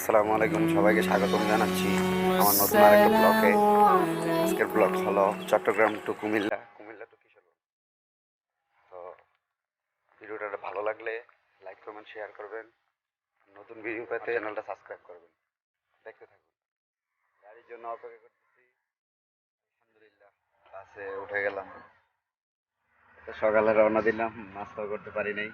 আসসালামু আলাইকুম। সবাইকে স্বাগতম জানাচ্ছি আমার নতুন আরেকটা ব্লগে আজকের ব্লগ হলো চট্টগ্রাম টু কুমিল্লা। কুমিল্লা টু কিশোরগঞ্জ। তো ভিডিওটা ভালো লাগলে লাইক কমেন্ট শেয়ার করবেন। নতুন ভিডিও পেতে চ্যানেলটা সাবস্ক্রাইব করবেন। দেখতে থাকুন। গাড়ির জন্য অপেক্ষা করতেছি। আলহামদুলিল্লাহ বাসে উঠে গেলাম। সকালে রওনা দিলাম নাস্তা করতে পারি নাই।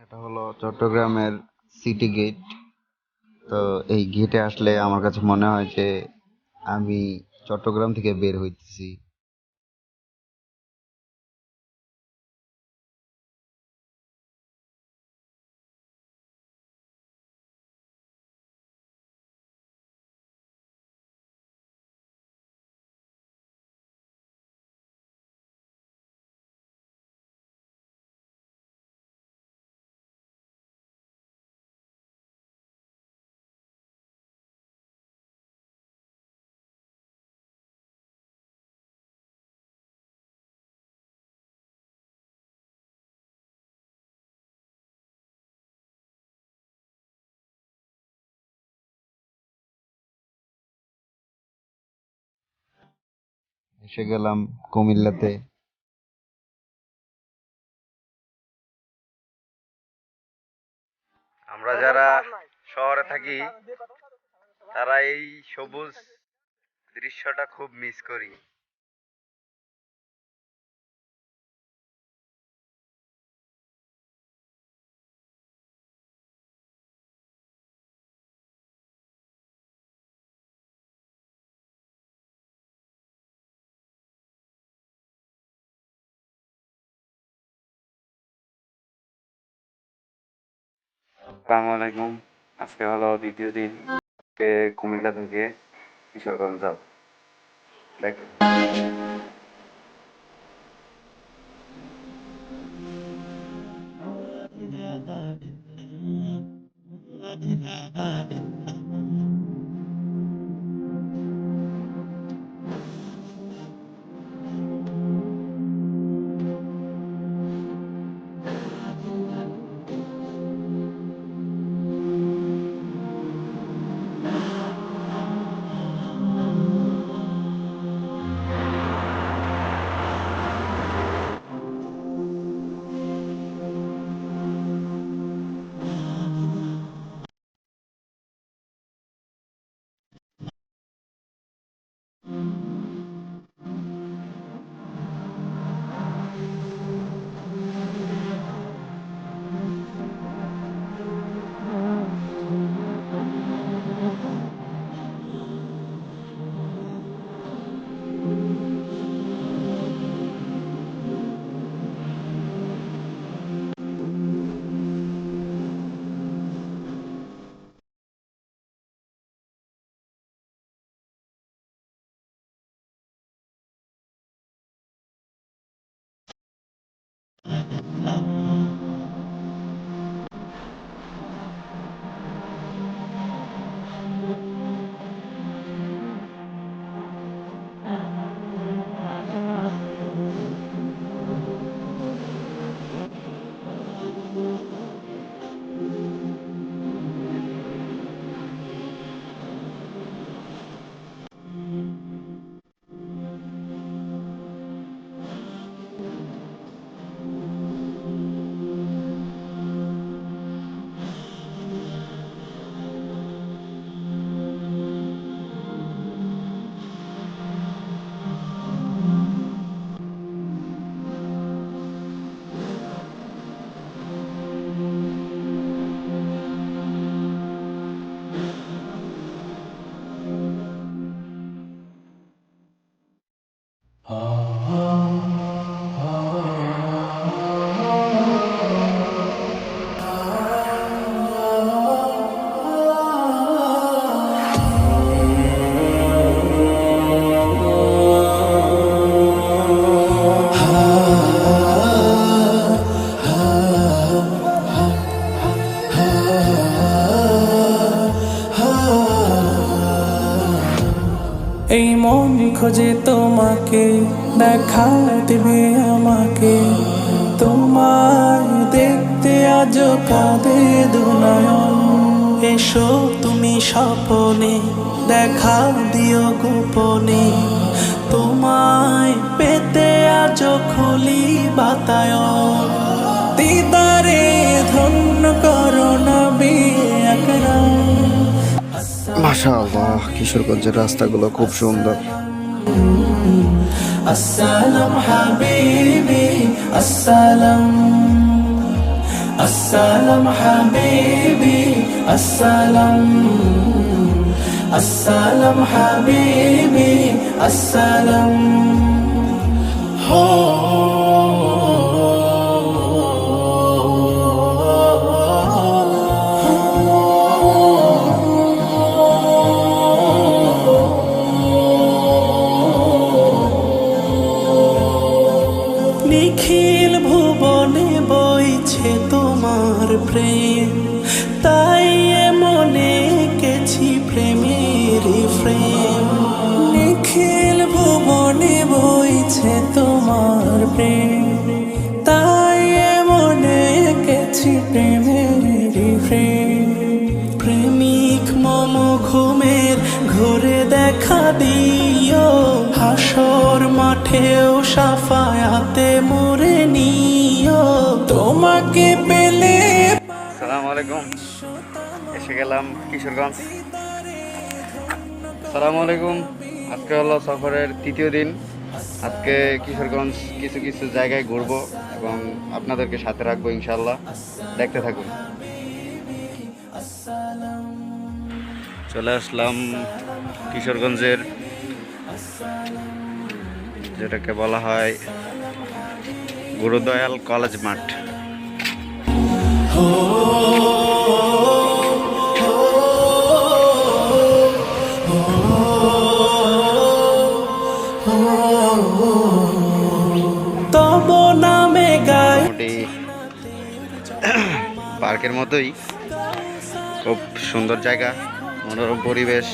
এটা হলো চট্টগ্রামের সিটি গেট তো এই গেটে আসলে আমার কাছে মনে হয় যে আমি চট্টগ্রাম থেকে বের হইতেছি। এসে গেলাম কুমিল্লাতে। আমরা যারা শহরে থাকি তারা এই সবুজ দৃশ্যটা খুব মিস করি। আসসালামু আলাইকুম। আজকে হলো দ্বিতীয় দিন। কুমিল্লা থেকে কিশোরগঞ্জ যাব। দেখ। এই খোঁজে তোমাকে, দেখা দেবে আমাকে। তোমায় দেখতে আজ কাঁদে দুনয়ন। এসো তুমি স্বপনে, দেখা দিও গোপনে। তোমায় পেতে আজ খুলি বাতায়ন। দিদারে, ধন্য করো নবী আকরাম মাশা আল্লাহ কিশোরগঞ্জের রাস্তাগুলো খুব সুন্দর। السلام حبيبي السلام السلام حبيبي السلام السلام حبيبي السلام নিখিল ভুবনে বইছে তোমার প্রেম। তাই মনে কেছি প্রেমের প্রেম নিখিল ভুবনে বইছে তোমার প্রেম। তাই মনে কেছি প্রেমের প্রেম প্রেমিক মম ঘুমের ঘুরে দেখা হাসর মাঠেও সাফায়াতে মরে নিও। তোমাকে পেলে সালাম আলাইকুম। এসে গেলাম কিশোরগঞ্জ। সালাম আলাইকুম। আজকে হলো সফরের তৃতীয় দিন। আজকে কিশোরগঞ্জ কিছু কিছু জায়গায় ঘুরবো এবং আপনাদেরকে সাথে রাখব ইনশাল্লাহ দেখতে থাকুন। চলে আসলাম কিশোরগঞ্জের যেটাকে বলা হয় গুরুদয়াল কলেজ মাঠ। পার্কের মতোই। খুব সুন্দর জায়গা মনোরম পরিবেশ।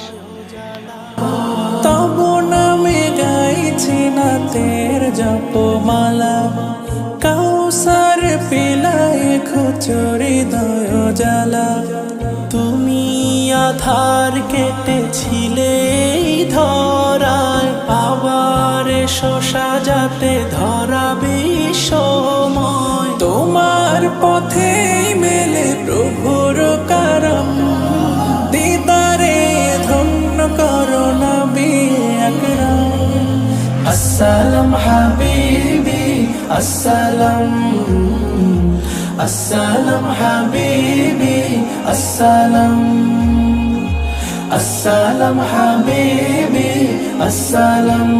গাইছি নাতের জপমালা। কাউসার পিলায় খুচুরি দয় জ্বালা তুমি আধার কেটেছিলে ধরায়, আবার শোষা যাতে ধরাবে সময়। তোমার পথে আসসালাম হাবিবি আসসালাম আসসালাম হাবিবি আসসালাম আসসালাম হাবিবি আসসালাম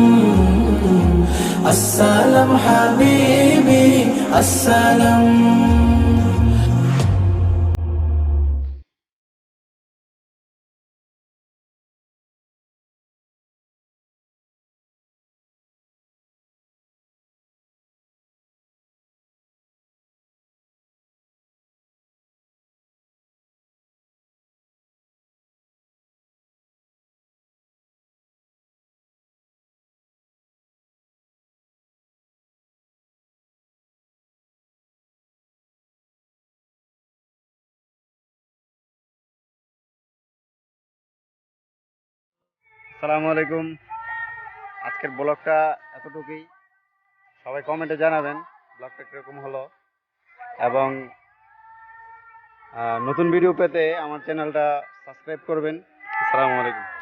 আসসালাম হাবিবি আসসালাম আসসালামু আলাইকুম। আজকের ব্লগটা এতটুকুই। সবাই কমেন্টে জানাবেন ব্লগটা কীরকম হলো। এবং নতুন ভিডিও পেতে আমার চ্যানেলটা সাবস্ক্রাইব করবেন। আসসালামু আলাইকুম।